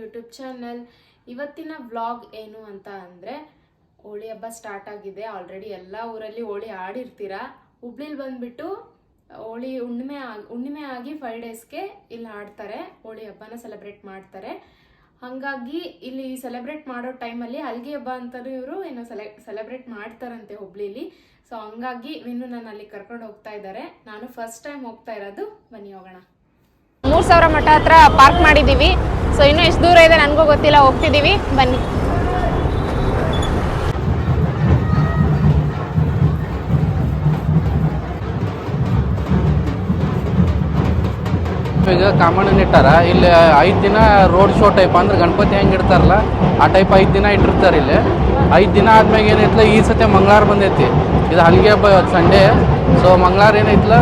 YouTube channel ಇವತ್ತಿನ vlog ಏನು ಅಂತ ಅಂದರೆ, ಹೋಳಿ ಹಬ್ಬ ಸ್ಟಾರ್ಟ್ ಆಗಿದೆ. ಆಲ್ರೆಡಿ ಎಲ್ಲ ಊರಲ್ಲಿ ಹೋಳಿ ಆಡಿರ್ತೀರಾ? ಹುಬ್ಳಿಲಿ ಬಂದ್ಬಿಟ್ಟು, ಹೋಳಿ ಹುಣ್ಣಿಮೆ ಆಗಿ ಹುಣ್ಣಿಮೆ ಆಗಿ ಫೈವ್ ಡೇಸ್ಗೆ ಇಲ್ಲಿ ಆಡ್ತಾರೆ. ಹೋಳಿ ಹಬ್ಬನ ಸೆಲೆಬ್ರೇಟ್ ಮಾಡ್ತಾರೆ. ಹಾಗಾಗಿ ಇಲ್ಲಿ ಸೆಲೆಬ್ರೇಟ್ ಮಾಡೋ ಟೈಮಲ್ಲಿ ಹಲ್ಗೆ ಹಬ್ಬ ಅಂತಲೂ ಇವರು ಏನೋ ಸೆಲೆ ಸೆಲೆಬ್ರೇಟ್ ಮಾಡ್ತಾರಂತೆ ಹುಬ್ಳಿಲಿ. ಸೊ ಹಂಗಾಗಿ ಇನ್ನು ನಾನು ಅಲ್ಲಿ ಕರ್ಕೊಂಡು ಹೋಗ್ತಾ ಇದ್ದಾರೆ. ನಾನು ಫಸ್ಟ್ ಟೈಮ್ ಹೋಗ್ತಾ ಇರೋದು. ಬನ್ನಿ ಹೋಗೋಣ. ಮೂರ್ ಸಾವಿರ ಮಠ ಹತ್ರ ಪಾರ್ಕ್ ಮಾಡಿದೀವಿ. ಸೊ ಇನ್ನು ಎಷ್ಟು ದೂರ ಇದೆ ನನಗೂ ಗೊತ್ತಿಲ್ಲ. ಹೋಗ್ತಿದೀವಿ. ಬನ್ನಿ. ಈಗ ಕಾಮಣ್ಣನ ಇಟ್ಟಾರ. ಇಲ್ಲಿ ಐದು ದಿನ ರೋಡ್ ಶೋ ಟೈಪ್ ಅಂದ್ರೆ ಗಣಪತಿ ಹೆಂಗೆ ಇಡ್ತಾರಲ್ಲ, ಆ ಟೈಪ್ ಐದು ದಿನ ಇಟ್ಟಿರ್ತಾರೆ ಇಲ್ಲಿ. ಐದು ದಿನ ಆದ್ಮ್ಯಾಗ ಏನೈತ್ಲ ಈ ಸತಿ ಮಂಗಳಾರ ಬಂದೈತಿ. ಇದು ಹಲ್ಗೆ ಸಂಡೇ ಸೊ ಮಂಗಳಾರ ಏನೈತ್ಲ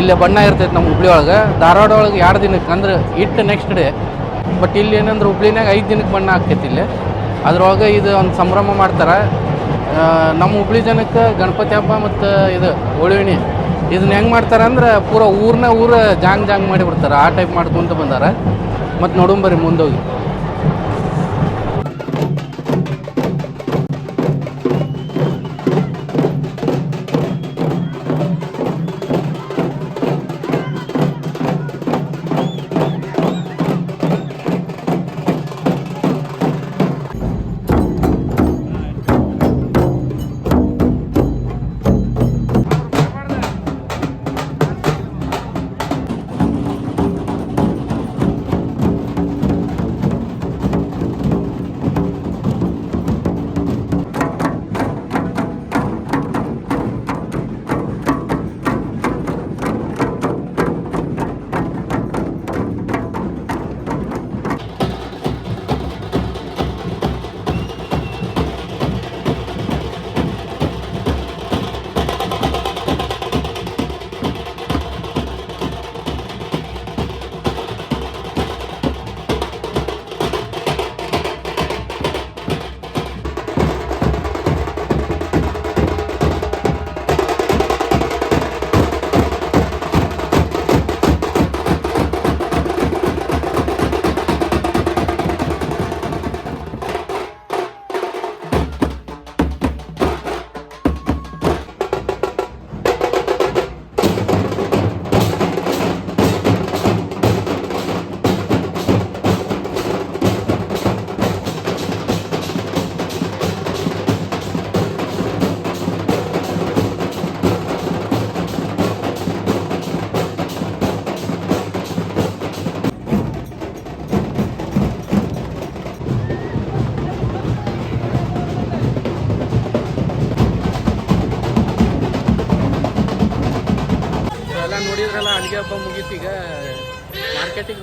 ಇಲ್ಲೇ ಬಣ್ಣ ಇರ್ತೈತೆ ನಮ್ಮ ಹುಬ್ಳಿ ಒಳಗೆ. ಧಾರವಾಡ ಒಳಗೆ ಎರಡು ದಿನಕ್ಕೆ, ಅಂದ್ರೆ ಇಟ್ಟು ನೆಕ್ಸ್ಟ್ ಡೇ ಬಟ್ ಇಲ್ಲಿ ಏನಂದ್ರೆ ಹುಬ್ಳಿನಾಗ ಐದು ದಿನಕ್ಕೆ ಬಣ್ಣ ಆಗ್ತೈತಿ ಇಲ್ಲಿ. ಅದ್ರೊಳಗೆ ಇದು ಒಂದು ಸಂಭ್ರಮ ಮಾಡ್ತಾರೆ. ನಮ್ಮ ಹುಬ್ಳಿ ಜನಕ್ಕೆ ಗಣಪತಿ ಹಬ್ಬ ಮತ್ತು ಇದು ಹೋಳಿವಿಣಿ ಇದನ್ನ ಹೆಂಗೆ ಮಾಡ್ತಾರೆ ಅಂದ್ರೆ ಪೂರ ಊರನ್ನ ಊರ ಜಾಂಗ್ ಜಾಂಗ್ ಮಾಡಿಬಿಡ್ತಾರೆ. ಆ ಟೈಪ್ ಮಾಡ್ಕೊಂತ ಬಂದಾರ. ಮತ್ತು ನೋಡುಂಬರಿ ಮುಂದೋಗಿ.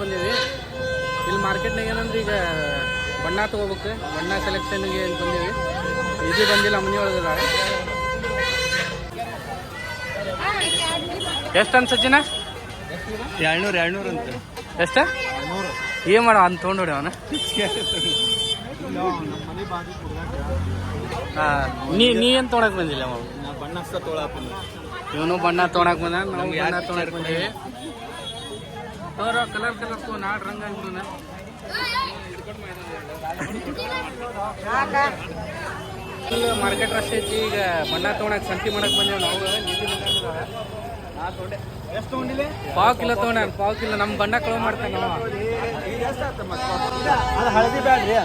ಬಂದೀವಿ ಇಲ್ಲಿ ಮಾರ್ಕೆಟ್ನಾಗ ಏನಂದ್ರೆ ಈಗ ಬಣ್ಣ ತೊಗೋಬೇಕು ಬಣ್ಣ ಸೆಲೆಕ್ಷನ್ಗೆ ಏನು ಬಂದೀವಿ. ಇದು ಬಂದಿಲ್ಲ ಮನೆ ಒಳಗದ ಎಷ್ಟು ಅನ್ಸಜ್ಜಿನ ಎರಡ್ನೂರು ಎರಡ್ನೂರು ಅಂತ. ಎಷ್ಟ? ಏನು ಮಾಡ ಅಂತ ತೊಗೊಂಡು ಅವನ. ನೀ ನೀ ಏನು ತೊಗೊಳಕ್ ಬಂದಿಲ್ಲ ಅವನು ಬಣ್ಣ ತೊಗೊಳಕ್ ಇವನು ಬಣ್ಣ ತೊಗೊಳಕ್ ಬಂದ ನಾವು ಬಣ್ಣ ತೊಗೊಳಕ್ ಬಂದೀವಿ. ಕಲರ್ ಕಲರ್ ನಾಡ್ ರಂಗ ಆಗ್ಬಿಡುನ ಮಾರ್ಕೆಟ್ ರಶ್ ಐತಿ ಈಗ ಬಣ್ಣ ತೊಗೊಳಕ್ ಸಂತಿ ಮಾಡಕ್ ಬಂದೇವ್ ನಾವು. ಪಾವ್ ಕಿಲೋ ತೊಗೊಂಡ ಪಾವ್ ಕಿಲೋ ನಮ್ಮ ಬಣ್ಣ ಕಳವ್ ಮಾಡ್ತಾನೆ ನಾವು. ಅದು ಹಳದಿ ಬ್ಯಾಡ್ರಿ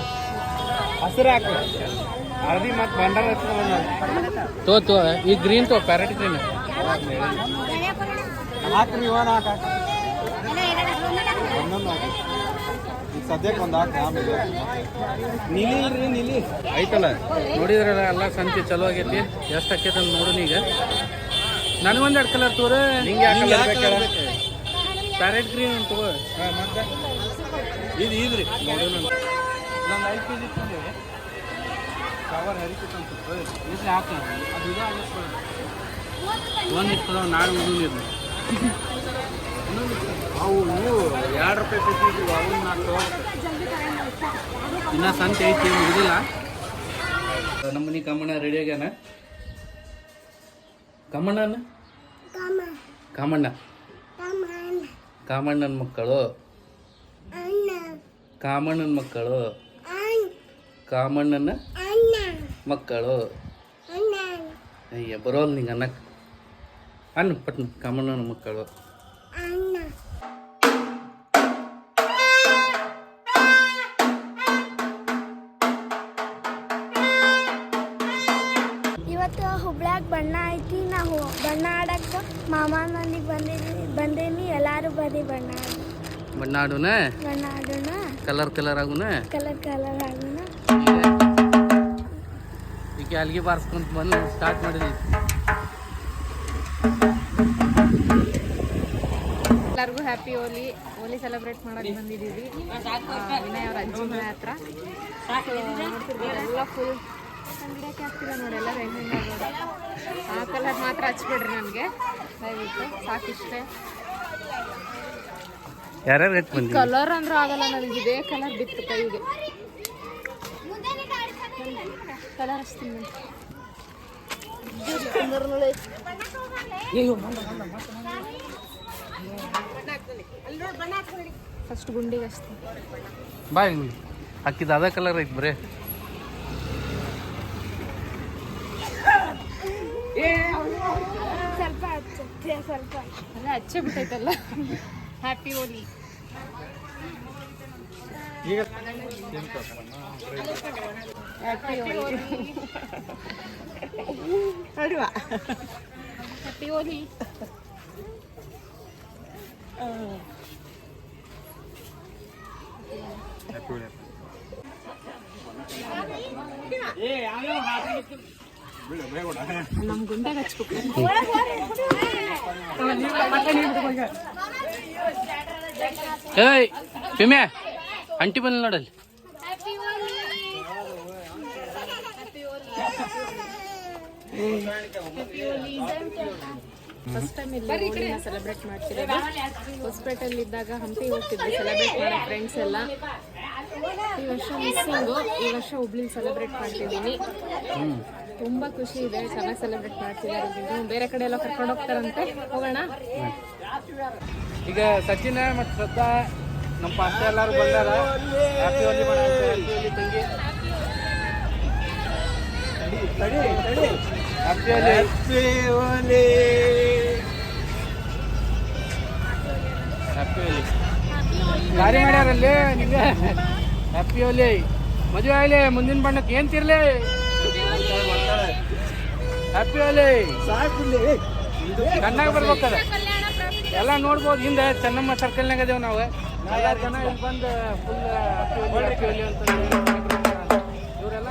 ಹಸಿರು ಹಾಕು. ಹಳದಿ ಮತ್ತು ಬಂಡಾರ ತೋ ತೋ ಈ ಗ್ರೀನ್ ತೋ ಪ್ಯಾರೆಟ್ ಗ್ರೀನ್ ಹಾಕ್ರಿ ಇವನ್ ಹಾಕ ಒಂದೊಂದು ಹಾಕಿ. ಈಗ ಸದ್ಯಕ್ಕೆ ಒಂದು ಹಾಕಿ ಆಮೇಲೆ ನೀಲಿ ಇಲ್ರಿ ನೀಲಿ ಐತಲ್ಲ ನೋಡಿದ್ರಲ್ಲ ಎಲ್ಲ ಸಂತಿ ಚಲೋ ಆಗೈತಿ. ಎಷ್ಟು ಆಕೈತೆ ಅಂತ ನೋಡು ಈಗ. ನನಗೊಂದೆರಡು ಕಲರ್ ತೋರ. ನಿಂಗೆ? ಪ್ಯಾರೆಟ್ ಗ್ರೀನ್ ತಗೋ. ಹಾಂ ಮತ್ತೆ? ಇದು ಇದ್ರಿ. ನೋಡೋಣ ನಾನು ಐದು ಕೆ ಜಿ ಕವರ್ ಅಂತ ಹಾಕ ಅದು ಇದು ಒಂದು ಇರ್ತದ ನಾಡು ಉದು ಅವು ನೀವು ಎರಡು ರೂಪಾಯಿ ಕೊಟ್ಟಿದ್ದೀವಿ ಅವನ್ನ ನಾಲ್ಕು ಇನ್ನ ಸಂತೆ ಐತಿ ಮುಗಿದಿಲ್ಲ. ನಮ್ಮನಿ ಮನೆ ಕಮ್ಮಣ್ಣ ರೆಡಿ ಆಗ್ಯಾನ? ಕಮ್ಮಣ್ಣನ? ಕಾಮಣ್ಣ ಕಾಮಣ್ಣನ ಮಕ್ಕಳು. ಕಾಮಣ್ಣನ ಮಕ್ಕಳು. ಕಾಮಣ್ಣನ ಮಕ್ಕಳು. ಅಯ್ಯ, ಬರೋಲ್ ನಿಂಗೆ ಅನ್ನಕ್ಕೆ ಅನ್ನ ಕಾಮಣ್ಣನ ಮಕ್ಕಳು. ಇವತ್ತು ಹುಬ್ಳ್ಯಾಗ ಬಣ್ಣ ಐತಿ. ನಾವು ಬಣ್ಣ ಆಡಕ್ಕೆ ಮಾಮ ಮನೆಗೆ ಬಂದಿದ್ದೀನಿ ಬಂದೇನಿ. ಎಲ್ಲರೂ ಬರ್ರಿ ಬಣ್ಣ ಬಣ್ಣ ಆಡೋಣ ಬಣ್ಣ ಆಡೋಣ. ಕಲರ್ ಕಲರ್ ಆಗೋಣ ಕಲರ್ ಕಲರ್ ಆಗೋಣ. ಈಗ ಅಲ್ಲಿಗೆ ಬಾರಿಸ್ಕೊಂತ ಬಂದು ಸ್ಟಾರ್ಟ್ ಮಾಡಿದ್ವಿ ಎಲ್ಲರಿಗೂ ಹ್ಯಾಪಿ ಹೋಲಿ. ಹೋಲಿ ಸೆಲೆಬ್ರೇಟ್ ಮಾಡಕ್ ಬಂದಿದ್ದೀವಿ ವಿನಯ್ ಅವ್ರ ಅಜ್ಜಿ ಮನೆ ಹತ್ರ. ಎಲ್ಲ ಫುಲ್ ಹೆಂಗೆ ಆ ಕಲರ್ ಮಾತ್ರ ಹಚ್ಬಿಡ್ರಿ ನನಗೆ ದಯವಿಟ್ಟು ಸಾಕಿಷ್ಟೇ. ಯಾರ್ಯಾರು ಕಲರ್ ಅಂದ್ರೆ ಆಗಲ್ಲ ನನಗೆ ಇದೇ ಕಲರ್ ಬಿತ್ತು ಕೈಗೆ. ಕಲರ್ ಹಚ್ತೀನಿ ಫಸ್ಟ್ ಗುಂಡಿಗೆ ಹಚ್ತೀನಿ. ಬಾಯ್ ಹಾಕಿದ ಅಕ್ಕಿದ ಅದ ಕಲರ್ ಐತೆ ಬರೇ. ಸ್ವಲ್ಪ ಹಚ್ಚುತ್ತೆ ಸ್ವಲ್ಪ ಅಲ್ಲ ಹಚ್ಚೇ ಬಿಟ್ಟೈತಲ್ಲ ಹ್ಯಾಪಿ ಹೋಲಿ ಈಗ ಹ್ಯಾಪಿ ಹೋಲಿ ಹ್ಯಾಪಿ ಹೋಲಿ ನಮ್ಮ ಗುಂಡಾಗ ಹಚ್ಬೇಕು. ಏಯ್ ಪಿಮೆ ಅಂಟಿ ಬಂದ ನೋಡಲ್ಲಿ. ಫಸ್ಟ್ ಟೈಮ್ ಇಲ್ಲಿ ಸೆಲೆಬ್ರೇಟ್ ಮಾಡ್ತಿರೋದು. ಹೊಸಪೇಟೆಯಲ್ಲಿ ಇದ್ದಾಗ ಹಂಪಿ ಹೋಗ್ತಿದ್ವಿ ಸೆಲೆಬ್ರೇಟ್ ಮಾಡೋ ಫ್ರೆಂಡ್ಸ್ ಎಲ್ಲ. ಈ ವರ್ಷ ಮಿಸ್ಸಿಂಗು ಈ ವರ್ಷ ಹುಬ್ಳಿ ಸೆಲೆಬ್ರೇಟ್ ಮಾಡ್ತಿದ್ದೀನಿ. ತುಂಬಾ ಖುಷಿ ಇದೆ. ಚೆನ್ನಾಗಿ ಸೆಲೆಬ್ರೇಟ್ ಮಾಡ್ತಿದ್ದಾರೆ. ಬೇರೆ ಕಡೆ ಎಲ್ಲ ಕರ್ಕೊಂಡು ಹೋಗ್ತಾರಂತೆ. ಹೋಗೋಣ? ಈಗ ಸಚಿನ ಮತ್ತು ಶ್ರದ್ಧಾ ನಮ್ಮ ಪಾಸ್ಟ ಎಲ್ಲರೂ ಬಂದಾರ. Happy Holi happy Holi happy Holi happy Holi ಗಾಡಿ ಮಾಡ್ಯಾರಲ್ಲಿ? ನಿಮಗೆ? ಹ್ಯಾಪಿ ಹೋಲಿ ಮದುವೆ ಆಗಲಿ ಮುಂದಿನ ಬಣ್ಣಕ್ಕೆ ಏನು ತಿರ್ಲಿ? ಹ್ಯಾಪಿ ಅಲ್ಲಿ ಹೋಲಿ ಕಣ್ಣಾಗ ಬರ್ಬೇಕದ ಎಲ್ಲ ನೋಡ್ಬೋದು. ಹಿಂದೆ ಚೆನ್ನಮ್ಮ ಸರ್ಕಲ್ನಾಗ ಅದೇವ್ ನಾವು. ಎಲ್ಲ ಜನ ಇಲ್ಲಿ. ಬಂದು ಫುಲ್ ಹ್ಯಾಪಿ ಅಂತ ಇವರೆಲ್ಲ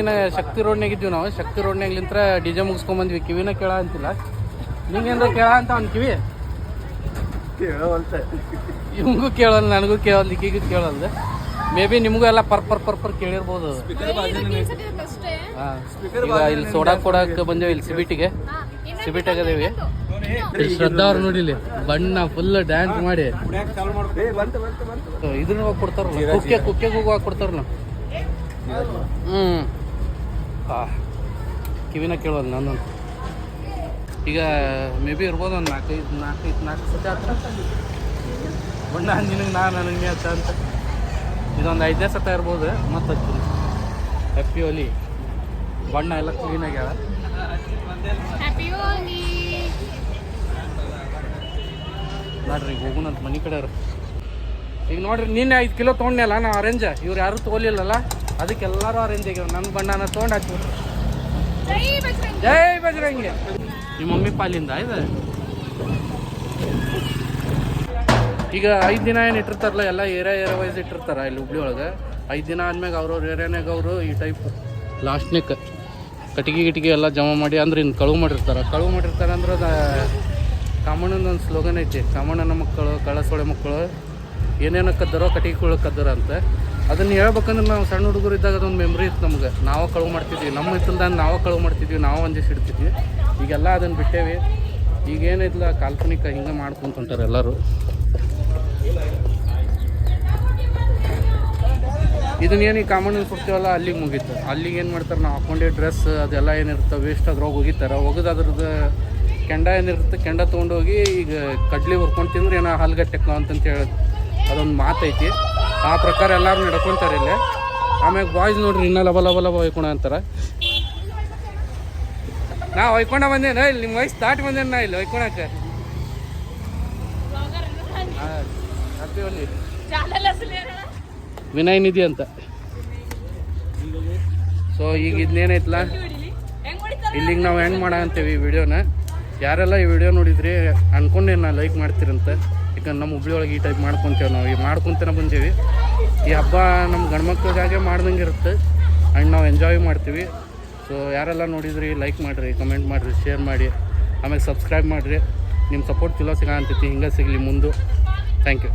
ಇನ್ನ ಶಕ್ತಿ ರೋಡ್ನಾಗ ಇದ್ದೀವಿ ನಾವು. ಶಕ್ತಿ ರೋಡ್ನಾಗ್ಲಿಂತ್ರ ಡಿ ಜೆ ಮುಗಿಸ್ಕೊಂಬಂದ್ವಿ. ಕಿವಿನ ಕೇಳ ಅಂತಿಲ್ಲ. ನಿಂಗೇನ್ರ ಕೇಳ ಅಂತ ಅವ್ನ ಕಿವಿ. ಇವಂಗೂ ಕೇಳಲ್ಲ ನನಗೂ ಕೇಳಲ್ಲ ಈಗಿಗೂ ಕೇಳಲ್ಲ ಮೇ ಬಿ ನಿಮಗೂ ಎಲ್ಲ ಪರ್ ಪರ್ ಪರ್ ಪರ್ ಕೇಳಿರ್ಬೋದು. ಇಲ್ಲಿ ಸೋಡಾ ಕೊಡಕ್ಕೆ ಬಂದೇವೆ ಇಲ್ಲಿ ಸಿಬಿಟಿಗೆ. ಸಿಬಿಟ್ ಆಗದೇವಿ ಶ್ರದ್ಧಾ ಅವ್ರು ನೋಡಿಲಿ ಬಣ್ಣ ಫುಲ್ ಡ್ಯಾನ್ಸ್ ಮಾಡಿ. ಇದನ್ನ ಹೋಗಿ ಕೊಡ್ತಾರಲ್ಲ. ಕುಕ್ಕೆ ಕುಕ್ಕೆಗೆ ಹೋಗುವಾಗ ಕೊಡ್ತಾರ ಹ್ಮ್. ಕಿವಿನ ಕೇಳೋದು ನಾನು. ಈಗ ಮೇ ಬಿ ಇರ್ಬೋದು ಒಂದು ನಾಲ್ಕೈದು ನಾಲ್ಕೈದು ನಾಲ್ಕು ಸತಿ ಹತ್ರ ಬಣ್ಣ ನಿನಗೆ ನಾ ನನಗೆ ಅಂತ ಅಂತ. ಇದೊಂದು ಐದನೇ ಸತ ಇರ್ಬೋದು ಮತ್ತೆ ಹಚ್ಚಿ ಹ್ಯಾಪಿ ಓಲಿ ಬಣ್ಣ ಎಲ್ಲ ಕ್ಲೀನ್ ಆಗ್ಯಾವ. ನೋಡ್ರಿ ಈಗ ಹೋಗುಣಂತ ಮನೆ ಕಡೆ ಈಗ ನೋಡ್ರಿ ನಿನ್ನೆ ಐದು ಕಿಲೋ ತೊಗೊಂಡೆಲ್ಲ ನಾ ಆರೆಂಜ ಇವ್ರು ಯಾರು ತೊಗೊಲಿಲ್ಲಲ್ಲ. ಅದಕ್ಕೆ ಎಲ್ಲರೂ ಅರೇಂಜ್ ಆಗ್ಯಾವ ನನ್ನ ಬಣ್ಣನ ತೊಗೊಂಡು ಹಾಕ್ಬಿಟ್ರು. ಜೈ ಬಜರಂಗಿ. ನಿಮ್ಮ ಮಮ್ಮಿ ಪಾಲಿಂದ ಇದು? ಈಗ ಐದು ದಿನ ಏನು ಇಟ್ಟಿರ್ತಾರಲ್ಲ ಎಲ್ಲ ಏರಿಯಾ ಏರಿಯಾ ವೈಸ್ ಇಟ್ಟಿರ್ತಾರ ಇಲ್ಲಿ ಹುಬ್ಳಿ ಒಳಗೆ. ಐದು ದಿನ ಆದ್ಮ್ಯಾಗ ಅವ್ರವ್ರ ಏರಿಯಾನಾಗ ಅವರು ಈ ಟೈಪ್ ಲಾಸ್ಟ್ನೇಕ್ ಕಟ್ಟಿಗೆ ಗಿಟಿಗೆ ಎಲ್ಲ ಜಮಾ ಮಾಡಿ ಅಂದ್ರೆ ಇನ್ನು ಕಳುವು ಮಾಡಿರ್ತಾರೆ. ಕಳುವು ಮಾಡಿರ್ತಾರೆ ಅಂದ್ರೆ ಅದು ಕಾಮಣ್ಣನ ಒಂದು ಸ್ಲೋಗನ್ ಐತಿ. ಕಾಮಣ್ಣನ ಮಕ್ಕಳು ಕಳಸೊಳೆ ಮಕ್ಕಳು. ಏನೇನು ಕದ್ದರೋ ಕಟ್ಟಿಗೆ ಕದ್ದರ ಅಂತ ಅದನ್ನು ಹೇಳ್ಬೇಕಂದ್ರೆ ನಾವು ಸಣ್ಣ ಹುಡುಗರು ಇದ್ದಾಗ ಅದೊಂದು ಮೆಮ್ರಿ ಇತ್ತು ನಮ್ಗೆ. ನಾವು ಕಳುವು ಮಾಡ್ತಿದ್ವಿ. ನಮ್ಮ ಹಿತ್ತಲ್ದಾಗ ನಾವು ಕಳುವು ಮಾಡ್ತಿದ್ವಿ. ನಾವು ಒಂದಿಷ್ಟು ಇಡ್ತಿದ್ವಿ ಈಗೆಲ್ಲ ಅದನ್ನು ಬಿಟ್ಟೇವಿ. ಈಗೇನಿಲ್ಲ ಕಾಲ್ಪನಿಕ ಹಿಂಗೆ ಮಾಡ್ಕೊಂತ ಹೊಂಟಾರೆ ಎಲ್ಲರೂ. ಇದನ್ನ ಏನು ಈ ಕಾಮಣ್ಣನ ಕೊಡ್ತೀವಲ್ಲ, ಅಲ್ಲಿಗೆ ಮುಗೀತು. ಅಲ್ಲಿಗೆ ಏನು ಮಾಡ್ತಾರೆ, ನಾವು ಹಾಕೊಂಡೆ ಡ್ರೆಸ್ ಅದೆಲ್ಲ ಏನಿರುತ್ತೆ ವೇಸ್ಟ್ ಅದ್ರೊಳಗೆ ಹೋಗಿತಾರೆ ಒಗದು ಅದ್ರದ್ದು ಕೆಂಡ ಏನಿರುತ್ತೆ, ಕೆಂಡ ತೊಗೊಂಡೋಗಿ ಈಗ ಕಡ್ಲಿ ಹುರ್ಕೊಂಡು ತಿಂದ್ರೆ ಏನೋ ಹಲ್ಗಟ್ಟೆಕ್ಕ ಅಂತಂತ ಹೇಳಿ ಅದೊಂದು ಮಾತೈತಿ. ಆ ಪ್ರಕಾರ ಎಲ್ಲರೂ ನಡ್ಕೊತಾರೆ ಇಲ್ಲಿ. ಆಮ್ಯಾಗ ಬಾಯ್ಸ್ ನೋಡ್ರಿ, ಇನ್ನ ಲಬ ಲಬ ಲಬ ಹೊಯ್ಕೊಣ ಅಂತಾರೆ. ನಾ ಒಯ್ಕೊಂಡ ಬಂದೇನ ಇಲ್ಲಿ ನಿಮ್ಮ ವಯಸ್ಸು ದಾಟಿ ಬಂದೇನ ನಾ ಇಲ್ಲಿ ಒಲಿ. ವಿನಯ್ ನಿಧಿ ಅಂತ. ಸೊ ಈಗ ಇದನ್ನೇನೈತಲ್ಲ ಇಲ್ಲಿಗೆ ನಾವು ಹೆಂಗೆ ಮಾಡ ಅಂತೀವಿ ಈ ವಿಡಿಯೋನ? ಯಾರೆಲ್ಲ ಈ ವಿಡಿಯೋ ನೋಡಿದ್ರಿ, ಅನ್ಕೊಂಡೆ ನಾ ಲೈಕ್ ಮಾಡ್ತೀರಂತ. ನಮ್ಮ ಹುಬ್ಳಿ ಒಳಗೆ ಈ ಟೈಪ್ ಮಾಡ್ಕೊತೇವೆ ನಾವು. ಈ ಮಾಡ್ಕೊತೇನೆ ಬಂದೀವಿ. ಈ ಹಬ್ಬ ನಮ್ಮ ಗಂಡ್ಮಕ್ಳಿಗಾಗೆ ಮಾಡ್ದಂಗೆ ಇರುತ್ತೆ. ಆ್ಯಂಡ್ ನಾವು ಎಂಜಾಯ್ ಮಾಡ್ತೀವಿ. ಸೊ ಯಾರೆಲ್ಲ ನೋಡಿದ್ರಿ ಲೈಕ್ ಮಾಡಿರಿ ಕಮೆಂಟ್ ಮಾಡಿರಿ ಶೇರ್ ಮಾಡಿ. ಆಮೇಲೆ ಸಬ್ಸ್ಕ್ರೈಬ್ ಮಾಡಿರಿ. ನಿಮ್ಮ ಸಪೋರ್ಟ್ ಚಲೋ ಸಿಗ ಅಂತೈತಿ ಹಿಂಗೆ ಸಿಗಲಿ ಮುಂದೆ. Thank you